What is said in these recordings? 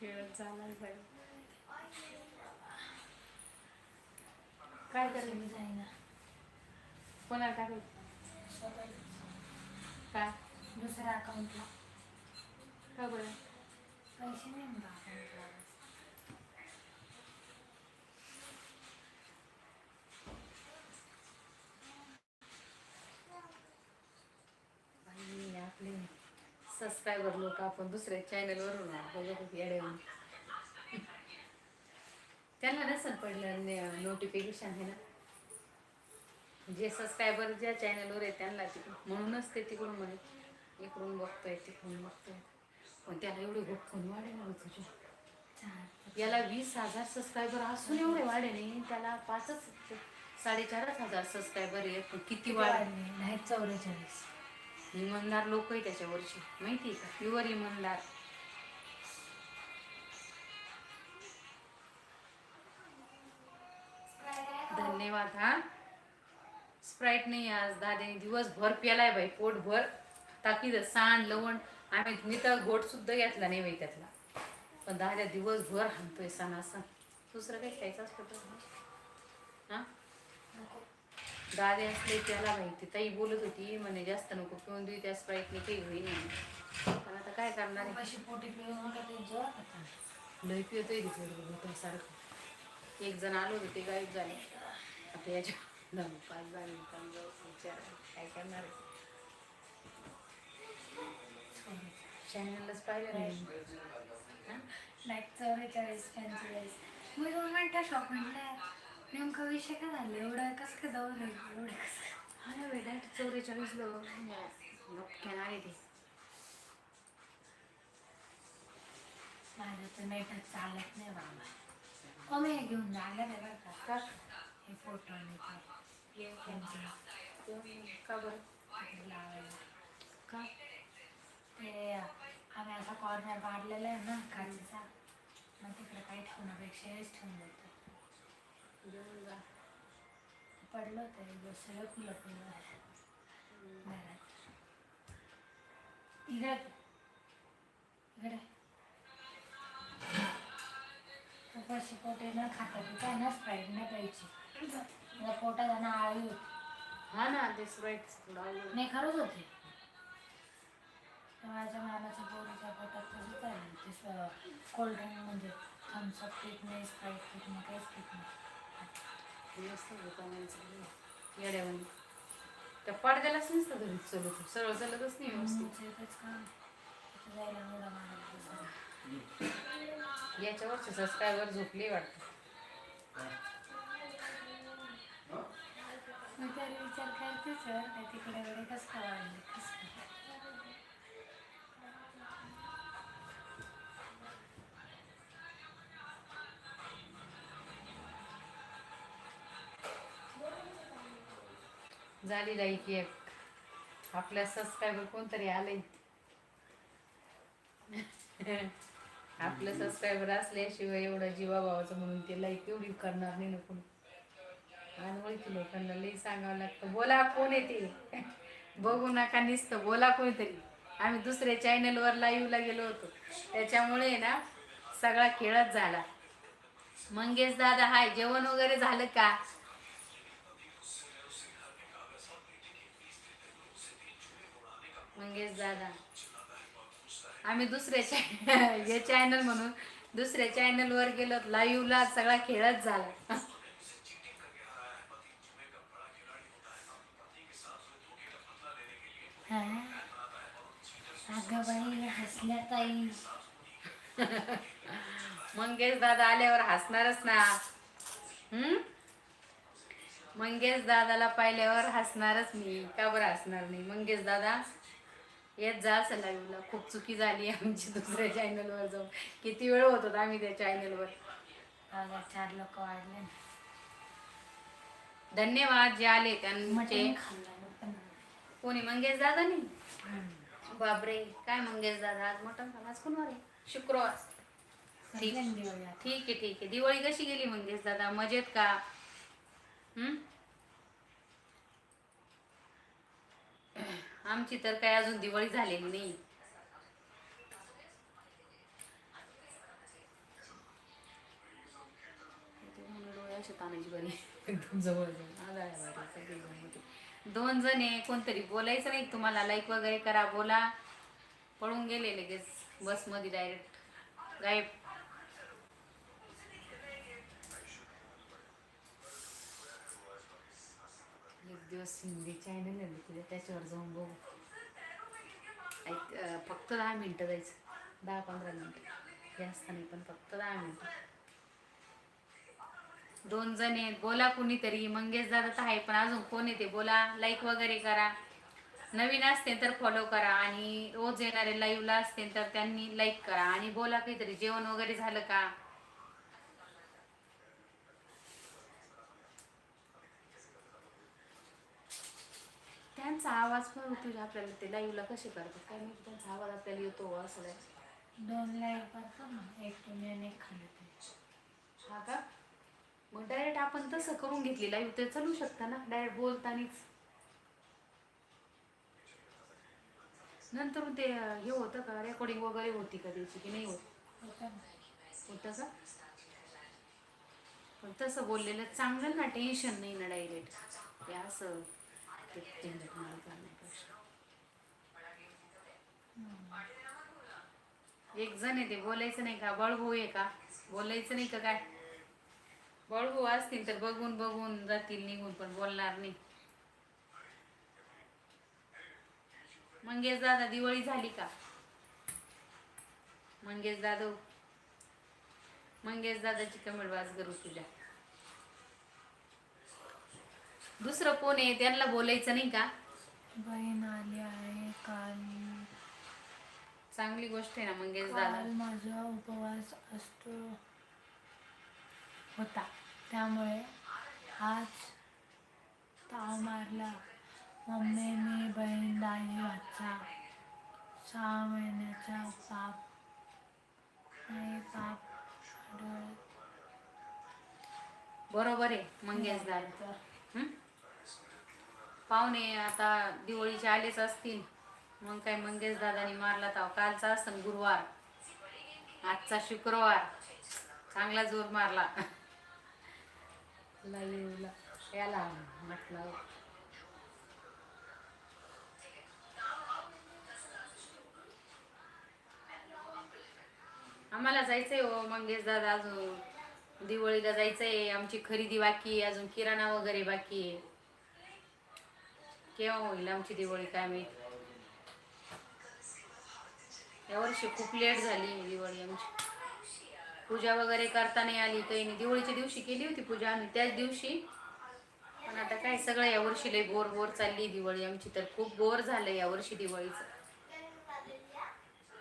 खेळत झाला बाई. काय करेल मी जाईना. कोणाला टाकेल काय दुसऱ्या अकाउंटला का बरं? पैसे नाही ना अकाउंटला आपले सबस्क्रायबर लोक आपण दुसऱ्या चॅनलवरून बघत येड्यावरून त्यांना नसेल पडलं नोटिफिकेशन आहे ना. जे सबस्क्रायबर ज्या चॅनलवर आहे त्यांना तिकडून म्हणूनच ते तिकडून म्हणे इकडून बघतोय तिकडून बघतोय. पण त्याला एवढे कोण वाढे ना तुझे. याला वीस हजार सबस्क्रायबर असून एवढे वाढे नाही. त्याला पाचच साडेचारच हजार सबस्क्रायबर आहे पण किती वाढ वाढले? नाही चौवेचाळीस. इमानदार लोक आहे त्याच्यावरची. माहिती आहे का? प्युअर इमानदार. धन्यवाद हा. स्प्राईट नाही आज दादाने दिवसभर प्यालाय बाई पोटभर. ताकीद सांड लवण आम्ही मी तर घोट सुद्धा घेतला नाही बाई त्यातला. पण दादा दिवसभर हाणतोय असं दुसरं काही खायचं असतं तर हा? दादे असले त्याला माहिती. ताई बोलत होती म्हणे जास्त नको पिऊन देऊ त्या स्प्राईटने काही होईल नाही. पण आता काय करणार आहे? पोटी पिऊ नका ते जोरात आता लय पिवतोय तिथे सारखं. एक जण आलो होते ते गायब झाले. आता याच्या दम पाच झाले विचार काय करणार आहे? चॅनलच पाहिलं नाही? नाही चौवेचाळीस पंचेचाळीस मी दोन मिनटं शॉपिंगला नेमका विषय काय झाला? एवढं कसं काय दौर एवढं कसं हा ना बेटा चौवेचाळीस लोक आले ते. माझं तर नेटच चालत नाही बाबा. कमी हे घेऊन जायला नाही बरं का? हे फोटो पेन्सिल का बरं? लावायला. का? ते आम्ही असा कॉर्नर काढलेला आहे ना काचेचा मग तिकडे काही ठेवण्यापेक्षा हेच ठेवून देतो. घेऊन जा पडलं होतं सगळं घरात इकडे इकडे उपाशी पोटे न खाता पिता ना स्प्राईट नाही प्यायची. मला पोटात ना आळी होती. हा ना ते स्प्राईट. नाही खरंच होते. माझ्या मामाच्या पोरीच्या पोटात तसंच आहे ते कोल्ड्रिंक म्हणजे थम्सअप पीत नाही स्प्राईट पीत नाही काहीच पीत नाही. येड्यावानी. त्या पडद्यालाच नसतं घरी चलत सरळ चालतच नाही व्यवस्थित. मारायला याच्यावरचे सबस्क्रायबर झोपले वाटतं. विचार करते सर तिकडे कसं काय वाढलं? कसं झाली लाईक एक. आपल्या सबस्क्रायबर कोणतरी आले आपलं सबस्क्रायबर असल्याशिवाय एवढं जीवाभावाचं म्हणून ते लाईक एवढी करणार नाही ना कोणी. अनोळखी लोकांना लई सांगावं लागतं. बोला कोण येते बघू नका निसतं बोला कोणीतरी. आम्ही दुसऱ्या चॅनलवर लाईव्हला गेलो होतो. त्याच्यामुळे ना सगळा खेळच झाला. मंगेश दादा हाय जेवण वगैरे झालं का? मंगेश दादा. आम्ही दुसऱ्या हे चॅनल म्हणून दुसऱ्या चॅनलवर गेलो लाईव्हला सगळा खेळच झाला? अगं बाई हसल्या ताई. मंगेश दादा आल्यावर हसणारच ना. हम्म? मंगेश दादाला पाहिल्यावर हसणारच मी. का बरं हसणार नाही? मंगेश दादा? येत जा असं लाईव्हला खूप चुकी झाली आमची दुसऱ्या चॅनलवर जाऊन. किती वेळ होत होता आम्ही त्या चॅनलवर चार लोक वाढले धन्यवाद जे आले त्यांचे. कोणी मंगेश दादा नाही? बापरे काय मंगेश दादा? आज खाला आज आहे शुक्रवार. ठीक आहे ठीक आहे. दिवाळी कशी गेली मंगेश दादा? मजेत का? हम्म? आमची तर काय अजून दिवाळी झालेली नाही. दोन जण आहे कोणतरी बोलायचं नाही तुम्हाला लाईक वगैरे करा बोला. पळून गेले लगेच बसमध्ये डायरेक्ट गायब. एक दिवस हिंदी चॅनल आहे त्याच्यावर जाऊन बघू. ऐक फक्त दहा मिनटं जायचं. दहा पंधरा मिनटं. जास्त नाही पण फक्त दहा मिनटं. दोन जण आहेत. बोला कुणीतरी. मंगेश दादा तर आहे पण अजून कोण येते बोला. लाईक वगैरे करा. नवीन असते तर फॉलो करा. आणि रोज येणारे लाईव्हला असते तर त्यांनी लाईक करा. आणि बोला काहीतरी. जेवण वगैरे झालं का? त्यांचा आवाज पण तुझ्या आपल्याला ते लाईव्हला कसे करतात. काय माहिती त्यांचा आवाज आपल्याला येतो असं काय दोन लाईव्ह करतो ना एक तुम्ही आणि एक खाली तुम्ही हा का? मग डायरेक्ट आपण तसं करून घेतली लाईव्ह ते चालू शकता ना डायरेक्ट बोलतानीच. नंतर ते अं, हे होतं का रेकॉर्डिंग वगैरे होती का त्याची की नाही होत? होतं ना. होतं का? पण तसं बोललेलं चांगलं ना टेन्शन नाही ना डायरेक्ट ते असं. ते झंझट करण्यापेक्षा एक जण आहे ते बोलायचं नाही का? बळभाऊ आहे का? बोलायचं नाही का काय? बळभाऊ असतील तर बघून बघून जातील निघून पण बोलणार नाही. मंगेश दादा दिवाळी झाली का? मंगेश दादा मंगेश दादाची कमेंट वाज करू तुझ्या. दुसरं कोण आहे? त्यांना बोलायचं नाही का? बहीण आली आहे काल. चांगली गोष्ट आहे ना मंगेश दादा. काल माझा उपवास असतो होता. त्यामुळे आज ताव मारला. मम्मीने बहीण दाई वाचा सहा महिन्याचा पाप नाही पाप बरोबर आहे मंगेश दादा. हं? पाहुणे आता दिवाळीचे आलेच असतील. मग काय मंगेश दादानी मारला तर कालचा असतं गुरुवार. आजचा शुक्रवार. चांगला जोर मारला. याला म्हटलं. आम्हाला जायचंय हो मंगेश दादा अजून. दिवाळीला जायचंय. आमची खरेदी बाकी आहे. अजून किराणा वगैरे बाकी आहे. केव्हा होईल आमची दिवाळी काय माहिती? यावर्षी खूप लेट झाली दिवाळी आमची. पूजा वगैरे करता नाही आली काही नाही. दिवाळीच्या दिवशी केली होती पूजा आम्ही त्याच दिवशी. पण आता काय सगळं यावर्षी लय बोर बोर चालली दिवाळी आमची. तर खूप बोर झालं यावर्षी दिवाळीचं.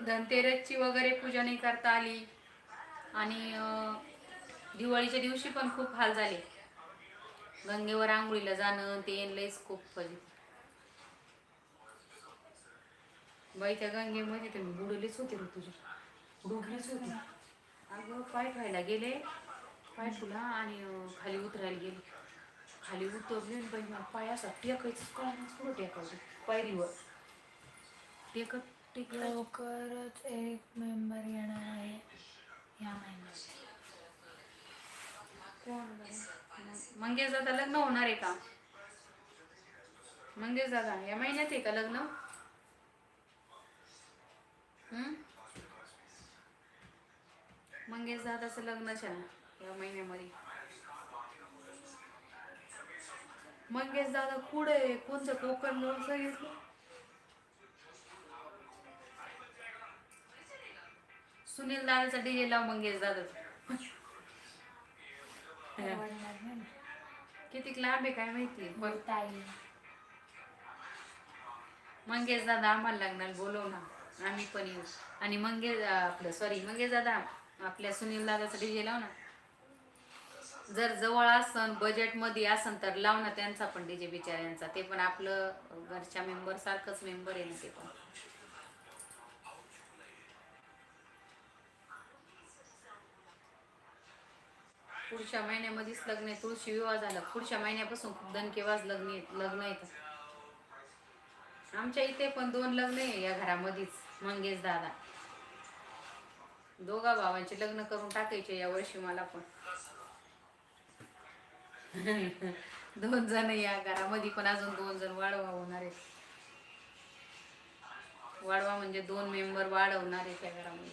धनतेरसची वगैरे पूजा नाही करता आली. आणि दिवाळीच्या दिवशी पण खूप हाल झाले. गंगेवर आंघोळीला जाणं ते लयच खूप म्हणजे बाई त्या गंगेमध्ये तुम्ही बुडलेच होते रे तुझे. बुडलीच होती. अगं पाय ठेवायला गेले. पाय ठुला आणि खाली उतरायला गेले. खाली उतरले आणि बाई मला पाय असा टेकायचं कळायचं पुढं टेकायचं पायरीवर टेकत टेकत. लवकरच एक मेंबर येणार आहे या महिन्यात कोण? मंगेश दादा लग्न होणार आहे का? मंगेश दादा या महिन्यात आहे का लग्न? मंगेश दादाचं लग्नच आहे. ना या महिन्यामध्ये. मंगेश दादा पुढे कोणतं कोकण लोण सांगितलं? सुनील दादाचा डीजे लाव मंगेश दादाचा ना. किती लांब आहे काय माहिती? ताई. मंगेश दादा आम्हाला लागणार बोलव ना आम्ही पण येऊ. आणि मंगेश आपलं सॉरी मंगेश दादा आपल्या सुनील दादासाठी डीजे लाव ना. जर जवळ असन बजेटमध्ये असन तर लाव ना त्यांचा पण डीजे बिचाऱ्यांचा. ते पण आपलं घरच्या मेंबर सारखंच मेंबर आहे ना ते पण. पुढच्या महिन्यामध्येच लग्न आहे. तुळशी विवाह झाला. पुढच्या महिन्यापासून खूप दणकेवाज लग्न लग्न येतं आमच्या इथे पण दोन लग्न आहे या घरामध्येच मंगेश दादा. दोघा भावांचे लग्न करून टाकायचे या वर्षी मला पण. दोन जण या घरामध्ये पण अजून दोन जण वाढवा होणार आहेत. वाढवा म्हणजे दोन मेंबर वाढवणार आहे त्या घरामध्ये.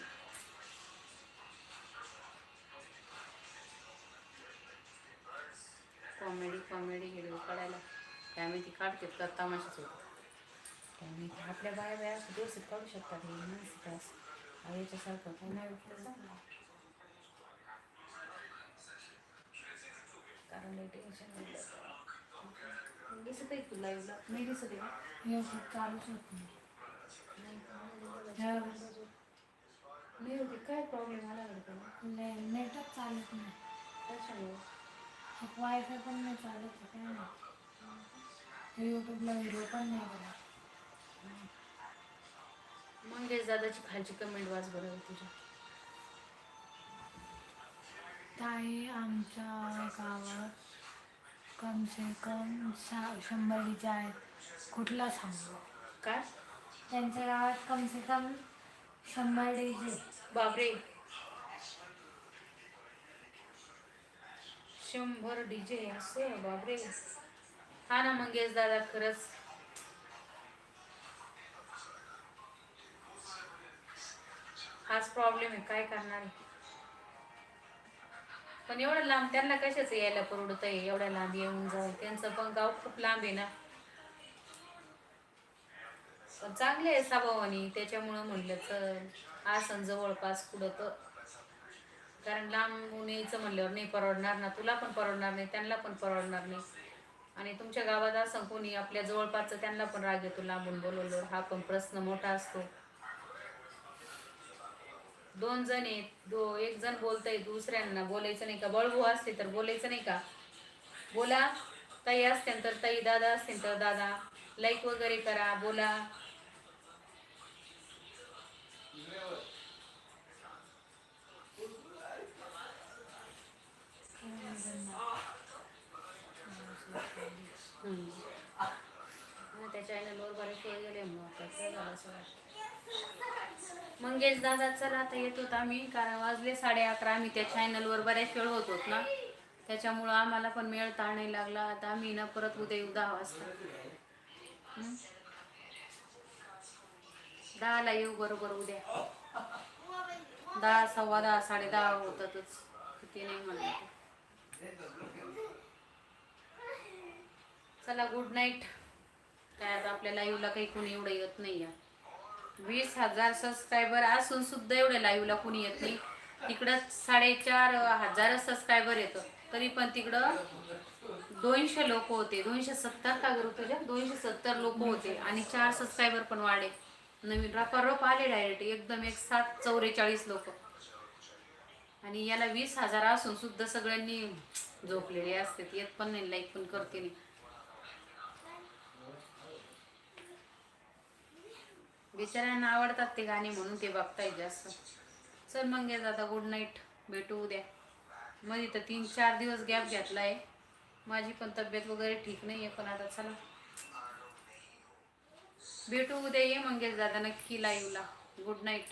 कॉमेडी कॉमेडी व्हिडिओ काढायला. काय ती काढते तर तमाशाच होतं. आपल्या बाया असं व्यवस्थित काढू शकतात हे मानसिक याच्यासारखं काय नाही वाटलं चांगलं. कारण टेन्शन दिसत आहे तू लाईव्हला नाही दिसत आहे? व्यवस्थित चालूच होत नाही होते काय प्रॉब्लेम आला बरं त्याला ने- नेटच चालत नाही त्याच्यामुळे वायफाय पण नाही चालत काय नाही यूट्यूबला व्हिडिओ पण नाही बघा मंगेश दादाची खालची कमेंट वाच बरं तुझ्या ताई आमच्या गावात कम से कम सा शंभर डीजे आहेत. कुठला सांगू? काय? त्यांच्या गावात कम से कम शंभर डीजे. बापरे. शंभर डीजे असं बापरे. हा ना मंगेश दादा खरंच. हाच प्रॉब्लेम आहे काय करणार आहे? पण एवढं लांब त्यांना कशाच यायला परवडत आहे? एवढ्या लांब येऊन जाऊ त्यांचं पण गाव खूप लांब आहे ना. पण चांगले आहे स्वभावानी त्याच्यामुळं म्हणलं तर आसन जवळपास कुठं तर. कारण लांबून यायचं म्हणल्यावर नाही परवडणार ना तुला पण परवडणार नाही त्यांना पण परवडणार नाही. आणि तुमच्या गावात असं कोणी आपल्या जवळपासचं त्यांना पण राग येतो लांबून बोलवल्यावर. हा पण प्रश्न मोठा असतो. दोन जण आहेत दो एक जण बोलतय दुसऱ्यांना बोलायचं नाही का? बळबू असते तर बोलायचं नाही का? बोला ताई असतील तर ताई दादा असतील तर दादा. लाईक वगैरे करा बोला. हम्म. हा, त्या चॅनलवर बरेच वेळ गेले मग मंगेश दादा चला आता येत होत आम्ही कारण वाजले साडे अकरा. आम्ही त्या चॅनलवर बऱ्याच वेळ होत होत ना. त्याच्यामुळं आम्हाला पण मेळ ताळ नाही लागला. आता आम्ही ना परत उद्या येऊ दहा वाजता. दहाला येऊ बरोबर उद्या. दहा सव्वा दहा साडे दहा होतातच. किती नाही म्हणलं चला गुड नाईट काय आता आपल्या लाईव्हला काही कोणी एवढं येत नाही या वीस हजार सबस्क्रायबर असून सुद्धा एवढ्या लाईव्हला कोणी येत नाही. तिकडं साडेचार हजार सबस्क्रायबर येतं. तरी पण तिकडं दोनशे लोक होते. दोनशे सत्तर का करू तुझ्या दोनशे सत्तर लोक होते. आणि चार सबस्क्रायबर पण वाढे नवीन रोप आले डायरेक्ट एकदम एक सात चौवेचाळीस लोक. आणि याला वीस हजार असून सुद्धा सगळ्यांनी झोपलेले असते. येत पण नाही लाईक पण करते नाही. बिचाऱ्यांना आवडतात ते गाणे म्हणून ते बघतायत जास्त. चल मग घ्या दादा गुड नाईट भेटू उद्या. मध्ये तर तीन चार दिवस गॅप घेतलाय. माझी पण तब्येत वगैरे ठीक नाही आहे पण आता चला. भेटू उद्या ये मंगेश दादा नक्की लाईव्हला गुड नाईट